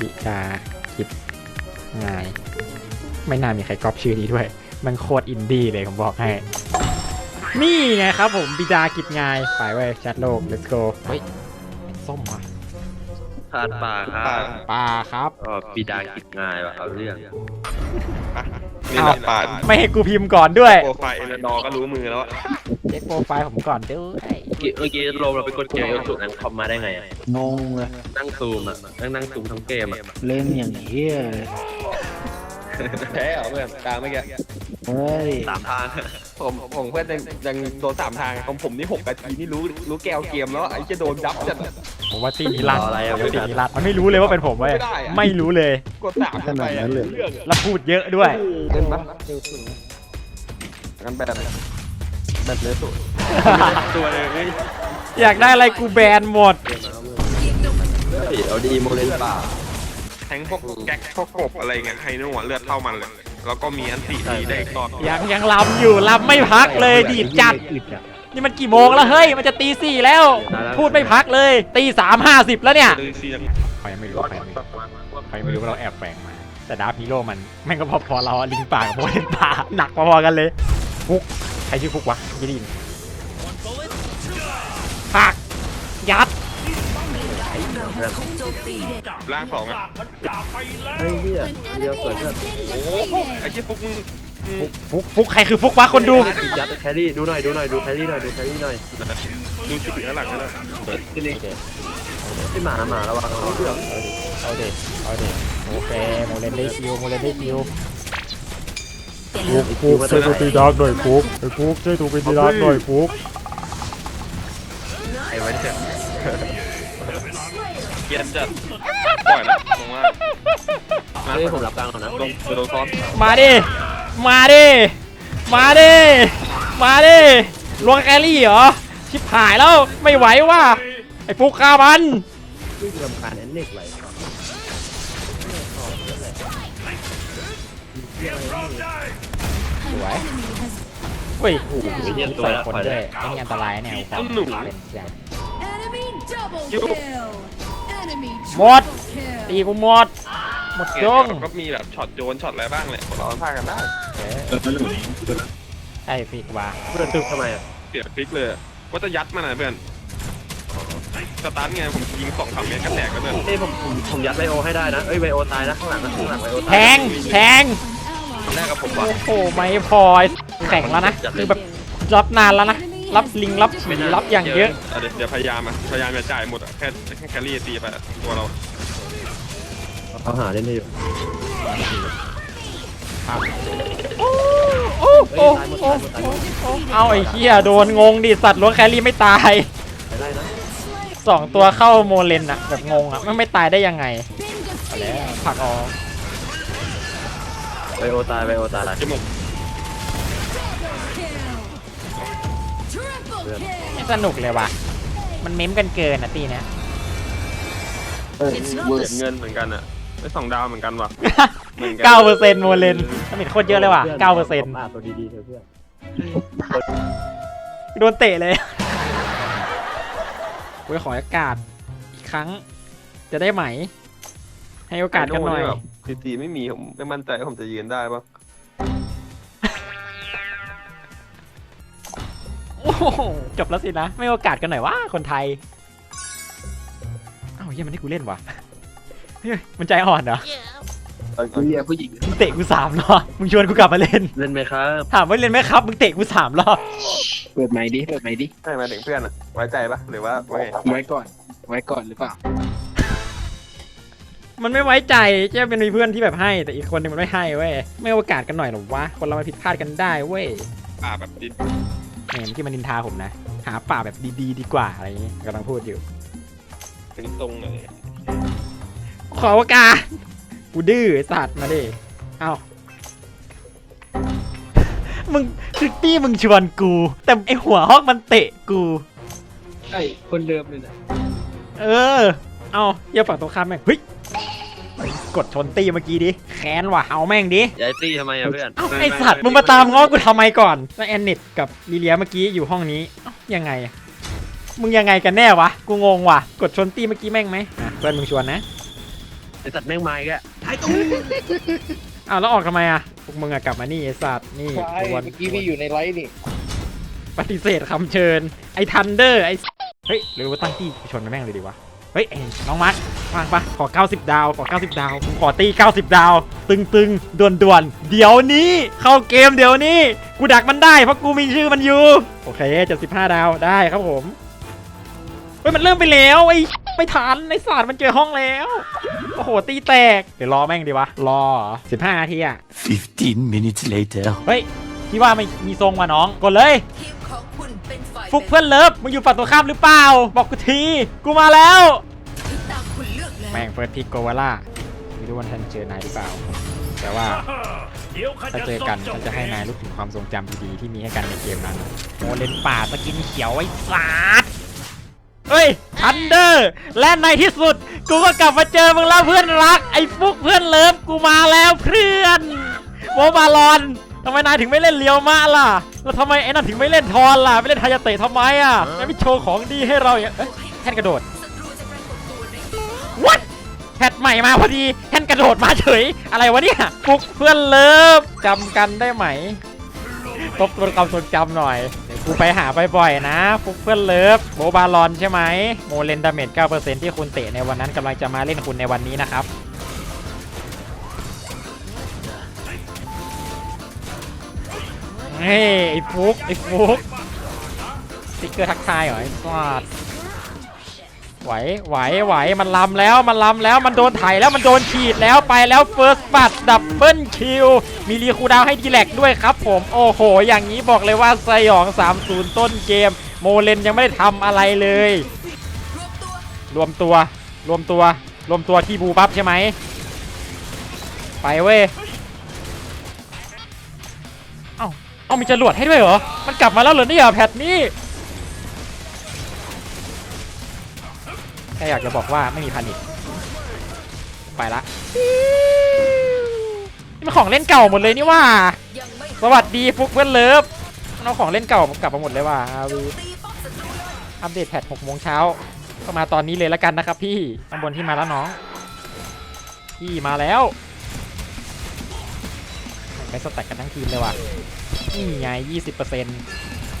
บิดาคิดง่าย ไม่น่ามีใครก๊อปชื่อนี้ด้วย มันโคตรอินดี้เลยผมบอกให้ นี่ไงครับผมบิดากิจงายไปเว้ยแชทโลก let's go เฮ้ยเป็นส้มว่ะทานปลาครับปลาครับก็บิดากิจง่ายว่ะเอาเรื่อง นี่แหละปาดไม่ให้กูพิมพ์ก่อนด้วยโปรไฟล์เอ็นดอร์ก็รู้มือแล้วอะเช็คโปรไฟล์ผมก่อนด้วยเมื่อกี้เมื่อกี้โรมเราไปกดเกมสุดนั้นคอมมาได้ไงอะงงเลยนั่งซูมอะนั่งนั่งซูมทั้งเกมอะเล่นอย่างเฮียเลยแพ้เหรอเพื่อนกลางเมื่อกี้เฮ้ยสามทางผมผมเพื่อนยังยังโดนสามทางของผมนี่หกนาทีนี่รู้รู้แก้วเกมแล้วไอ้จะโดนยับจัด ผมว่าตีนี้รัดรออะไรอะตีนี้รัดมันไม่รู้เลยว่าเป็นผมเว้ยไม่ได้อะ ไม่รู้เลยกดสามไปอะเรื่องแล้วพูดเยอะด้วย เล่นปะกันแบบแบบเนื้อสุดตัวเลยเฮ้ยอยากได้อะไรกูแบนหมดเอาดีโมเลนป่าแทงพวกแก๊กพวกกบอะไรเงี้ยให้นู่นเลือดเท่ามันเลย แล้วก็มีอันตีดีได้อีกตอนยังยังลำอยู่ลำไม่พักเลยดีดจัด นี่มันกี่โมงแล้วเฮ้ย มันจะตีสี่แล้ว พูดไม่พักเลย ตีสามห้าสิบแล้วเนี่ยดูเสียงใครไม่รู้ใครไม่รู้ใครไม่รู้ว่าเราแอบแฝงมา แต่ดาร์ฟฮีโร่มันแม่งก็พอพอๆเราอะลิงป่ากับโมเลนป่าหนักพอๆกันเลยฟุกใครชื่อฟุกวะยี่ดินปักยัดร่างสองอะเฮ้ยเฮียเรียวสวยจัดโอ้โหไอ้เชี่ยพวกมึง ฟุกฟุกฟุกใครคือฟุกวะคนดู ยัดแครี่ดูหน่อยดูหน่อยดูแครี่หน่อยดูแครี่หน่อยดูสิข้างหลังนั่นนะที่หมาหมาระวังเอาเรื่องเอาเด็เอาเด็โอเคโมเลนได้คิวโมเลนได้คิวฟุกฟุกช่วยกูตีดาร์กหน่อยฟุกไอ้ฟุกช่วยถูกไปตีรักหน่อยฟุกไอ้ไว้เถอะเกลียดจัดปล่อยนะผมว่าเฮ้ยผมรับกลางแล้วนะโดนโดนซ้อนมาดิ มาดิ มาดิ มาดิลวงแครี่เหรอ ชิบหายแล้ว ไม่ไหวว่ะ ไอ้ฟุกฆ่ามันที่รำคาญแอนเน็กไหลสวยเฮ้ยโอ้โหเฮียตัวใส่ละคนถอยด้เลวยยไอ้นี่อันตรายแน่ผมหนูเป็นเสียง Enemy double kill. Enemy หมด triple ตี kill. กูหมด หมดเกลียจดงก็มีแบบช็อตโจนช็อตอะไรบ้างแหละเราพากันได้ไอ้ฟิกว่าเพื่อนตึกทำไมอะเสียพลิกเลยว่าจะยัดมันนะเพื่อนสตาร์ทไงผมยิงสองสามเมตรก็แตกแล้วเพื่อนนี่ผมผมผมยัดไบโอให้ได้นะเอ้ยไบโอตายนะข้างหลังนะข้างหลังไบโอแทงแทงแรกกับผมว่าโอ้โหไม่พอแข่งแล้วนะคือแบบรับนานแล้วนะรับลิงรับผีรับอย่างเยอะ เดี๋ยวเดี๋ยวพยายามอะพยายามจะจ่ายหมดอะแค่แค่แครี่ตีไปอะตัวเรา เขาหาเล่นได้อยู่โอ้โอ้โอ้โอ้เอาไอ้เหี้ยโดนงงดิสัตว์ล้วงแครี่ไม่ตายไปได้นะสองตัวเข้าโมเลนอะแบบงงอะไม่ไม่ตายได้ยังไงเอาแล้วผลักออกไบโอตายไบโอตายจมูก Triple kill. ไม่สนุกเลยว่ะ มันเม้มกันเกินอะตีเนี้ยเสียเงินเหมือนกันอะ ได้สองดาวเหมือนกันว่ะเหมือนกันเก้าเปอร์เซ็นต์โมเลนสมิดโคตรเยอะเลยว่ะเก้าเปอร์เซ็นต์อ่าตัวดีๆเถอะเพื่อนโดนเตะเลยกูขอโอกาสอีกครั้ง จะได้ไหม ให้โอกาสกันหน่อยแบบตีตีไม่มีผมไม่มั่นใจว่าผมจะยืนได้ปะโอ้โหจบแล้วสินะ ไม่โอกาสกันหน่อยวะคนไทย เอ้าเฮียมันให้กูเล่นวะเฮ้ย มันใจอ่อนเหรอเฮียผู้หญิงมึงเตะกูสามรอบมึงชวนกูกลับมาเล่น เล่นไหมครับถามว่าเล่นไหมครับ มึงเตะกูสามรอบ เปิดไมค์ดิเปิดไมค์ดิใช่มาถึงเพื่อนอะไว้ใจปะหรือว่าไว้ไว้ก่อน ไว้ก่อนหรือเปล่ามันไม่ไว้ใจเจ๊เป็นมีเพื่อนที่แบบให้ แต่อีกคนหนึงมันไม่ให้เว้ย ไม่โอกาสกันหน่อยหรอวะ คนเรามาผิดพลาดกันได้เว้ยอ่าแบบดิเนี่ยเมื่อกี้มันนินทาผมนะ หาป่าแบบดีๆ ดีกว่าอะไรอย่างงี้กำลังพูดอยู่เป็นตรงเลย ขอโอกาสกูดื้อไอ้สัตว์มาดิเอ้ามึงคือตี้มึงชวนกู แต่ไอหัวฮอกมันเตะกูใช่คนเดิมเลยนะเออ เอาเยี่ยฝั่งตรงข้ามแม่งเฮ้ยกดชนตีเมื่อกี้ดิแค้นว่ะเอาแม่งดิย้ายตี้ทำไมอะเพื่อนเอ้าไอสัตว์มึงมาตามง้อกูทำไมก่อนแล้วแอนเน็ตกับลิเลียเมื่อกี้อยู่ห้องนี้เอ้ายังไงอะมึงยังไงกันแน่วะ กูงงว่ะ กดชนตีเมื่อกี้แม่งไหมอะเพื่อนมึงชวนนะ ไอสัตว์แม่งไม้ก็อ้าวแล้วออกทำไมอะพวกมึงอะกลับมานี่ไอ้สัตว์นี่ใช่กวนเมื่อกี้พี่อยู่ในไลฟ์นี่ปฏิเสธคำเชิญ ไอ้ทันเดอร์ไอ้เฮ้ยหรือว่าตั้งที่ชนมันแม่งเลยดีวะเฮ้ยเอ้ยน้องมัดว่างปะขอ 90 ดาวขอ 90 ดาวผมขอตี 90 ดาว ตึงตึงด่วนด่วนๆเดี๋ยวนี้เข้าเกมเดี๋ยวนี้ กูดักมันได้เพราะกูมีชื่อมันอยู่ โอเค75ดาวได้ครับผมเฮ้ยมันเริ่มไปแล้วไอ้ ไม่ทันไอ้สารมันเจอห้องแล้ว โอ้โห ตีแตก เดี๋ยวรอแม่งดีวะ รอเหรอ15นาทีอะ15 minutes later. เฮ้ยพี่ว่าไม่มีทรงว่ะน้องกดเลย ทีมของคุณเป็นฝ่ายฟุกเพื่อนเลิฟมึงอยู่ฝั่งตรงข้ามหรือเปล่า บอกกูที กูมาแล้วถึงตามคุณเลือกแล้วแม่งเฟิร์สพิกโกวาล่าไม่รู้ว่าท่านเจอนายหรือเปล่า แต่ว่าถ้าเจอกันฉันจะให้นายรู้ถึงความทรงจำดีๆที่มีให้กันในเกมนั้นโมเลนป่าสกินเขียวไอ้สาด เฮ้ยทันเดอร์ และในที่สุด กูก็กลับมาเจอมึงแล้วเพื่อนรัก ไอ้ฟุกเพื่อนเลิฟกูมาแล้วเพื่อนโมบาลอนทำไมนายถึงไม่เล่นเลียวมาล่ะ แล้วทำไมไอ้นั่นถึงไม่เล่นทอนล่ะ ไม่เล่นทายาเตะทำไมอะนายไม่โชว์ของดีให้เราอย่างเอ้ยแท่นกระโดดวัดแพทใหม่มาพอดีแท่นกระโดดมาเฉย อะไรวะเนี่ยฟุกเพื่อนเลิฟจำกันได้ไหมทบทวนความทรงจำหน่อย กูไปหาบ่อยๆนะฟุกเพื่อนเลิฟโบบาลอนใช่ไหมโมเลนดาเมจ9%ที่คุณเตะในวันนั้นกำลังจะมาเล่นคุณในวันนี้นะครับเฮ้ยไอ้ฟุกไอ้ฟุกสติ๊กเกอร์ทักทายเหรอไอ้สวัสด ไหวไหวไหวมันลำแล้วมันลำแล้วมันโดนไถแล้วมันโดนฉีดแล้วไปแล้วเฟิร์สบัตดับเบิลคิวมีรีคูดาวให้ดีแลกด้วยครับผมโอ้โห อย่างนี้บอกเลยว่าสยอง 3-0 ต้นเกม โมเลนยังไม่ได้ทำอะไรเลย รวมตัวรวมตัวรวมตัวที่บูบับใช่ไหมไปเว้ยเอ้าเอามีจรวดให้ด้วยเหรอ มันกลับมาแล้วเหรอเนี่ยแพทนี้ แค่อยากจะบอกว่าไม่มีพันิกไปละนี่มันของเล่นเก่าหมดเลยนี่ว่า สวัสดีฟุกเพื่อนเลิฟเอาของเล่นเก่ากลับมาหมดเลยว่ะอาวีตีป้อมศัตรูเลยอัปเดตแพท6โมงเช้าก็มาตอนนี้เลยละกันนะครับพี่ข้งบนที่มาแล้วน้อง พี่มาแล้วไปสแต็กกันทั้งทีมเลยว่ะนี่ไง20%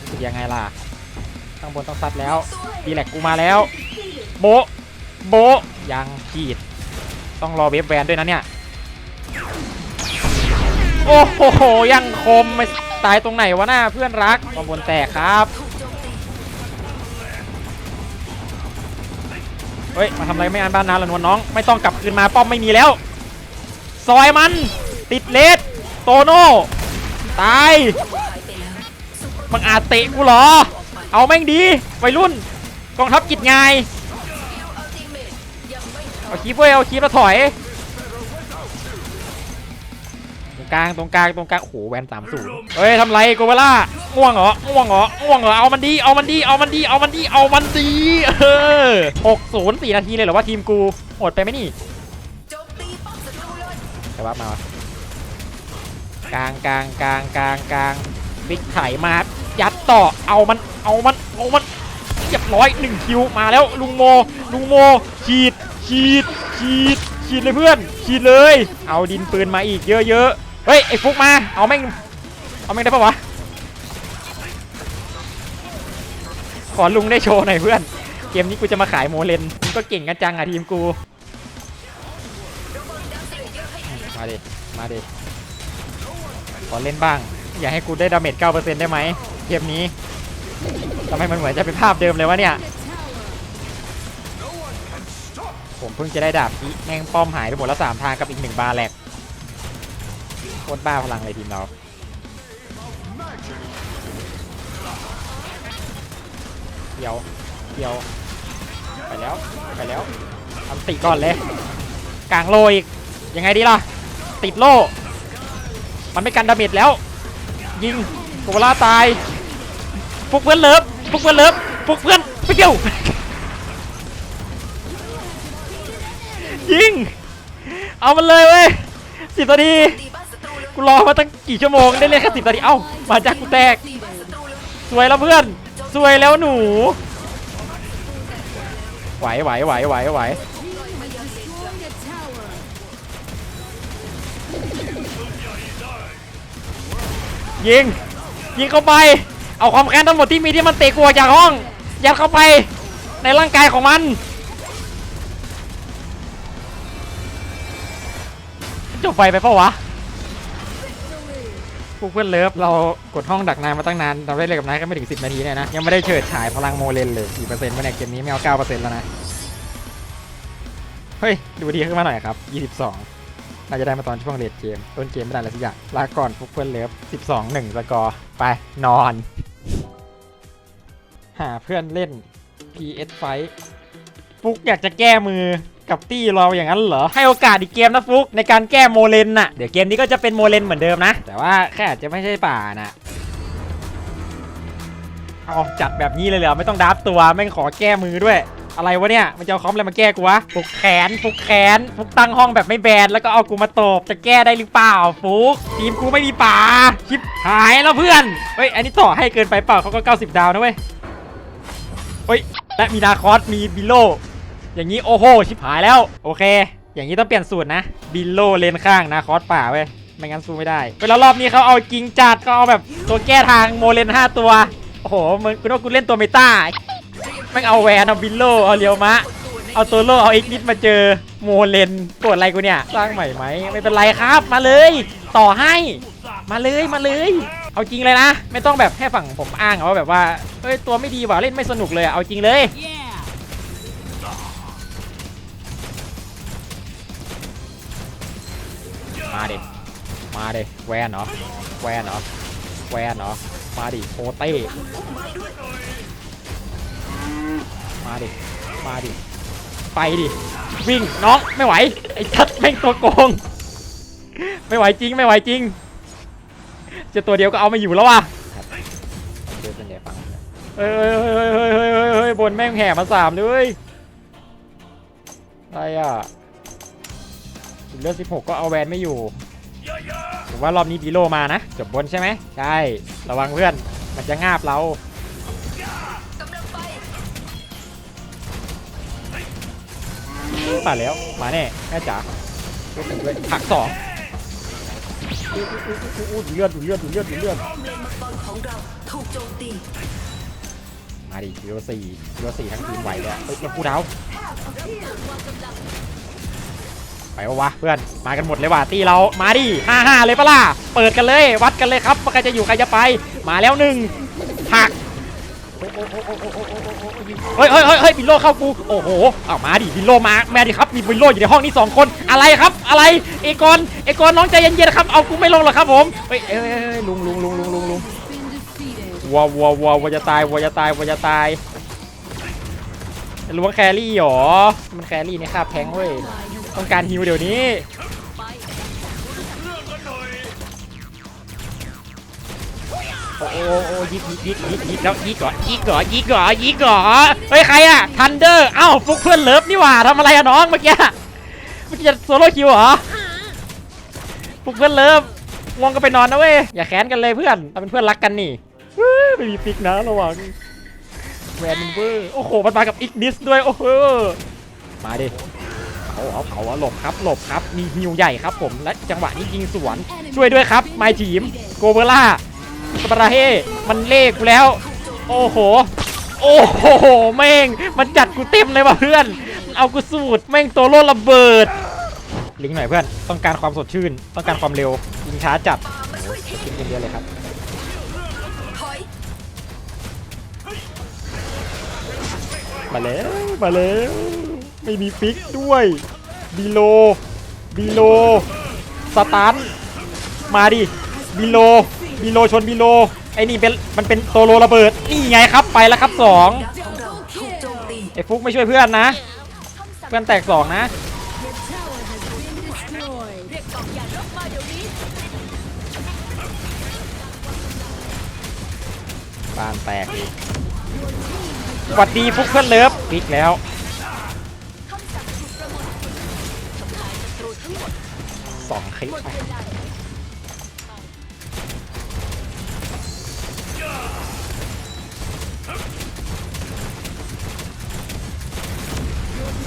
รู้สึกยังไงล่ะข้างบนต้องซัดแล้วดีแลกกูมาแล้ว โบโบยังขีด ต้องรอเวฟแวนด้วยนะเนี่ย โอ้โห ยังคมไม่ตายตรงไหนวะหน้าเพื่อนรักข้างบนแตกครับ เฮ้ย มาทำอะไรไม่อันบ้านนาละนวลน้อง ไม่ต้องกลับคืนมาป้อมไม่มีแล้ว ซอยมัน ติดเลสโตโน่ตายมึงอาจเตะกูเหรอ เอาแม่งดีวัยรุ่น กองทัพกิจงาย เอาคีบเว้ยเอาคีบแล้วถอย ตรงกลางตรงกลางตรงกลางโอ้โหแวนสามศูนย์เฮ้ยทำไรโกเวล่าง่วงเหรอง่วงเหรอง่วงเหรอเอามันดีเอามันดีเอามันดีเอามันดีเอามันดีเออหกศูนย์สี่นาทีเลยเหรอว่าทีมกูโหดไปไหมนี่จมตีป้อมศัตรูเลยแต่ว่ามาวะกลางกลางกลางกลางกลางบิ๊กไถมายัดต่อเอามันเอามันเอามันเรียบร้อยหนึ่งคิวมาแล้วลุงโมลุงโมฉีด ฉีดฉีดฉีดเลยเพื่อนฉีดเลย เอาดินปืนมาอีกเยอะๆเฮ้ยไอ้ฟุกมาเอาแม่งเอาแม่งได้ปะวะขอลุงได้โชว์หน่อยเพื่อน เกมนี้กูจะมาขายโมเลนมึงก็เก่งกันจังอะทีมกูมาดิมาดิขอเล่นบ้าง อย่าให้กูได้ดาเมจ9%ได้ไหมเกมนี้ทำไมมันเหมือนจะเป็นภาพเดิมเลยวะเนี่ย ผมเพิ่งจะได้ดาบอีแม่งป้อมหายไปหมดแล้วสามทางกับอีกหนึ่งบาแลกโคตรบ้าพลังเลยทีมเราเดี๋ยวเดี๋ยวไปแล้วไปแล้วทำติก่อนเลยกลางโลอีกยังไงดีล่ะ ติดโล่ มันไม่กันดาเมจแล้ว ยิงโกล่าตายฟุกเพื่อนเลิฟฟุกเพื่อนเลิฟฟุกเพื่อนไปเกี่ยว ยิง เอามันเลยเว้ยสิบนาที กูรอมาตั้งกี่ชั่วโมงได้เล่นแค่สิบนาที เอ้า มาจากกูแตกตีบ้านศัตรูเลยสวยแล้วเพื่อน สวยแล้วหนู ไหวไหวไหวไหวไหวยิง ยิงเข้าไป เอาความแค้นทั้งหมดที่มีที่มันเตะกลัวจากห้อง ยัดเข้าไปในร่างกายของมัน จบไฟไปเปล่าวะพวกเพื่อนเลิฟเรากดห้องดักนายมาตั้งนานเราได้เลยกับนายก็ไม่ถึง 10 นาทีเนี่ยนะ ยังไม่ได้เฉิดฉายพลังโมเลนเลยกี่เปอร์เซ็นต์วะเนี่ยเกมนี้ไม่เอา 9%แล้วนะ เฮ้ย ดูดีขึ้นมาหน่อยครับ 22 น่าจะได้มาตอนช่วงเลดเกม ต้นเกมไม่ได้อะไรสักอย่างลาก่อนพวกเพื่อนเลิฟ 12 1 สกอร์ ไปนอน หาเพื่อนเล่น PS ไฟฟุกอยากจะแก้มือ กับตี้เราอย่างนั้นเหรอ ให้โอกาสอีกเกมนะฟุกในการแก้โมเลนน่ะ เดี๋ยวเกมนี้ก็จะเป็นโมเลนเหมือนเดิมนะ แต่ว่าแค่อาจจะไม่ใช่ป่านะเอาจัดแบบนี้เลยเหรอไม่ต้องดับตัวแม่งขอแก้มือด้วยอะไรวะเนี่ย มันจะเอาคอมอะไรมาแก้กูวะฟุกแขนฟุกแขนฟุกตั้งห้องแบบไม่แบนแล้วก็เอากูมาตบ จะแก้ได้หรือเปล่าฟุกทีมกูไม่มีป่าชิบหายแล้วเพื่อน เฮ้ย อันนี้ต่อให้เกินไปเปล่าเขาก็ 90 ดาวนะเว้ย เฮ้ย และมีนาคอสมีบิโล อย่างนี้โอ้โหชิบหายแล้ว โอเค อย่างนี้ต้องเปลี่ยนสูตรนะ บิลโลเลนข้างนาคอสป่าเว้ยไม่งั้นสู้ไม่ได้เวลารอบนี้เขาเอาจริงจัดเขาเอาแบบตัวแก้ทางโมเลน 5 ตัว โอ้โหมือนกูว่ากูเล่นตัวเมตาไม่เอาแวนเอาบิลโลเอาเลียวมะ เอาตัวโลเอาอ็กนิดมาเจอโมเลนโกรธอะไรกูเนี่ย สร้างใหม่ไหมไม่เป็นไรครับมาเลย ต่อให้ มาเลยมาเลย เอาจริงเลยนะ ไม่ต้องแบบให้ฝั่งผมอ้างเอาว่าแบบว่าเฮ้ยตัวไม่ดีว่ะเล่นไม่สนุกเลยเอาจริงเลย มาดิมาดิแวนเหรอแวนเหรอแวนเหรอมาดิโคเต้มาดิมาดิไปดิวิ่งน้องไม่ไหวไอ้ชัดแม่งตัวโกง ไม่ไหวจริงไม่ไหวจริง จะตัวเดียวก็เอาไม่อยู่แล้วว่ะเดินเป็นไงฟังเฮ้ยเฮ้ยเฮ้ยเฮ้ยเฮ้ยเฮ้ยเฮ้ยบนแม่งแห่มาสามเลยอะไรอะ ถึงเลือด16 ก็เอาแวนไม่อยู่ผมว่ารอบนี้บีโลมานะ จบบนใช่ไหมใช่ ระวังเพื่อน มันจะงาบเรากำลังไปมาแล้ว มาแน่แม่จ๋าช่วยกันด้วยผักสองอู้อู้อู้อู้ดูเลือดดูเลือดดูเลือดดูเลือดป้อมเลนมังกรของเราถูกโจมตีมาดิฮีโร่สี่ฮีโร่สี่ทั้งทีมไหวเลยอะเฮ้ยแล้วกูดาว ไปวะเพื่อนมากันหมดเลยว่ะตีเรามาดิห้าห้าเลยปะล่ะเปิดกันเลย วัดกันเลยครับว่าใครจะอยู่ใครจะไป มาแล้วหนึ่งผักเฮ้ยเฮ้ยเฮ้ยบิลโลเข้ากูโอ้โหเอามาดิบิลโลมาแม่ดิครับมีบิลโลอยู่ในห้องนี้สองคนอะไรครับ อะไรเอกอนเอกอนน้องใจเย็นๆครับเอากูไม่ลงหรอกครับผมเฮ้ยเอ้ยเอ้ยลุงลุงลุงลุงลุงลุงวัววัววัววัวจะตายวัวจะตายวัวจะตายล้วงแครี่หรอมันแครี่นี่ค่าแพงเว้ย ต้องการฮิวเดี๋ยวนี้โอ้โอ้ยิกยิกยิกยิกยิกแล้วยิกก่อยิกก่อยิกก่อยิกก่อเฮ้ยใครอะทันเดอร์เอ้าฟุกเพื่อนเลิฟนี่หว่าทำอะไรอะน้องเมื่อกี้เมื่อกี้จะโซโล่คิวเหรอฟุกเพื่อนเลิฟง่วงก็ไปนอนนะเว้ยอย่าแค้นกันเลยเพื่อนเราเป็นเพื่อนรักกันนี่เฮ้ยไม่มีปิกนะระวังแวนเวอร์โอ้โหมันมากับอีกนิสด้วยโอ้โหมาดิาเอาเผาเอาหลบครับหลบครับมีฮิวใหญ่ครับผมและจังหวะนี้ยิงสวนช่วยด้วยครับไมทีมโกเบล่าสปาราเฮมันเล่กูแล้ว โอ้โห โอ้โหแม่งมันจัดกูเต็มเลยว่ะเพื่อน เอากูสูตรแม่งตัวโล่ระเบิด ลิงก์หน่อยเพื่อนต้องการความสดชื่น ต้องการความเร็วยิงช้าจัดป่ามาช่วยทีกินเยอะๆเลยครับถอยมาแล้วมาแล้ว ไม่มีฟิกด้วยบีโลบีโลสตันมาดิบีโลบีโลชนบีโลไอ้นี่เป็นมันเป็นโตโลระเบิดนี่ไงครับไปแล้วครับสองไอ้ฟุกไม่ช่วยเพื่อนนะ เพื่อนแตกสองนะบ้านแตกอีกสวัสดีฟุกเพื่อนเลิฟฟิกแล้ว สองคลิปไป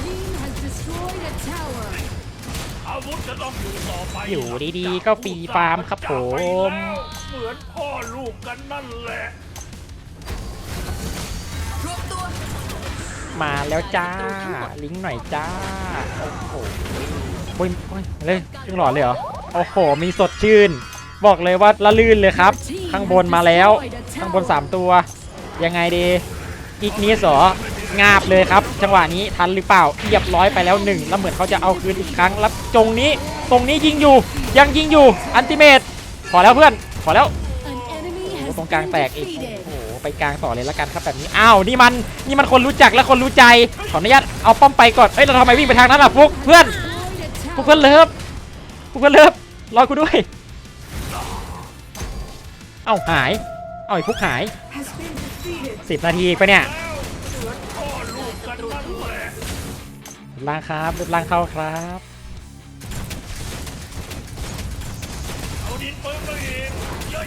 Team has destroyed a tower. นุษย์จะต้องอยู่ต่อไปอยู่ดีๆ ก็ฟรีฟาร์มครับผม เหมือนพ่อลูกกันนั่นแหละรวมตัวมาแล้วจ้า ลิงก์หน่อยจ้า โอ้โห โอ้ยโอ้ยเลยครึ่งหลอดเลยเหรอ โอ้โห มีสดชื่น บอกเลยว่าละลื่นเลยครับ ข้างบนมาแล้ว ข้างบน 3 ตัว ยังไงดี อีกนี้สองาบเลยครับ จังหวะนี้ทันหรือเปล่าเรียบร้อยไปแล้วหนึ่งแล้วเหมือนเขาจะเอาคืนอีกครั้ง แล้วจงนี้ ตรงนี้ยิงอยู่ ยังยิงอยู่ อันติเมตขอแล้วเพื่อนขอแล้วโอ้ตรงกลางแตกอีก โอ้โห ไปกลางต่อเลยละกันครับแบบนี้ อ้าว นี่มัน นี่มันคนรู้จักและคนรู้ใจ ขออนุญาตเอาป้อมไปก่อน เอ้ย เราทำไมวิ่งไปทางนั้นล่ะฟุกเพื่อน ฟุกเพื่อนเลิฟฟุกเพื่อนเลิฟรอกูด้วย เอ้าหาย เอ้าไอ้ฟุกหาย สิบนาทีไปะเนี่ยล่างครับล่างเข้าครับเอาดินปืนมาอีกเยอะ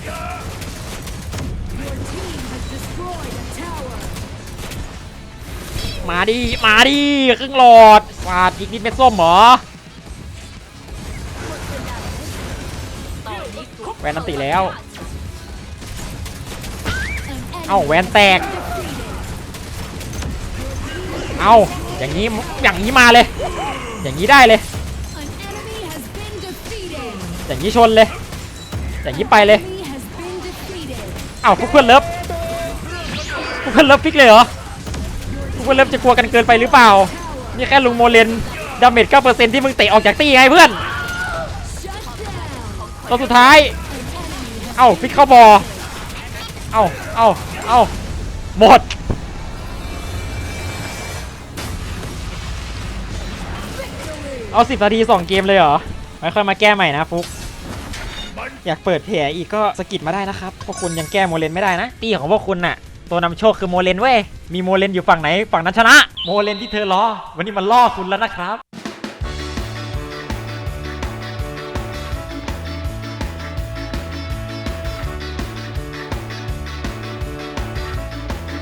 มาดิมาดิครึ่งหลอดฟาดอีกนิดเม็ดส้มเหรอ แวนน้ำตีแล้ว เอ้าแวนแตก เอ้าอย่างนี้อย่างนี้มาเลย อย่างนี้ได้เลย อย่างนี้ชนเลย อย่างนี้ไปเลย เอ้าพวกเพื่อนเลิฟพวกเพื่อนเลิฟพลิกเลยเหรอพวกเพื่อนเลิฟจะกลัวกันเกินไปหรือเปล่า นี่แค่ลุงโมเลนดาเมจ9%ที่มึงเตะออกจากตีไงเพื่อน ตัวสุดท้าย เอ้าพิกเข้าบอเอ้าเอ้าเอ้าหมด เอาสิบนาทีสองเกมเลยเหรอ ไม่ค่อยมาแก้ใหม่นะฟุก อยากเปิดแผลอีกก็สกิดมาได้นะครับ พวกคุณยังแก้โมเลนไม่ได้นะ ตีของพวกคุณน่ะ ตัวนำโชคคือโมเลนเว้ย มีโมเลนอยู่ฝั่งไหน ฝั่งนั้นชนะ โมเลนที่เธอล้อวันนี้มันล่อคุณแล้วนะครับ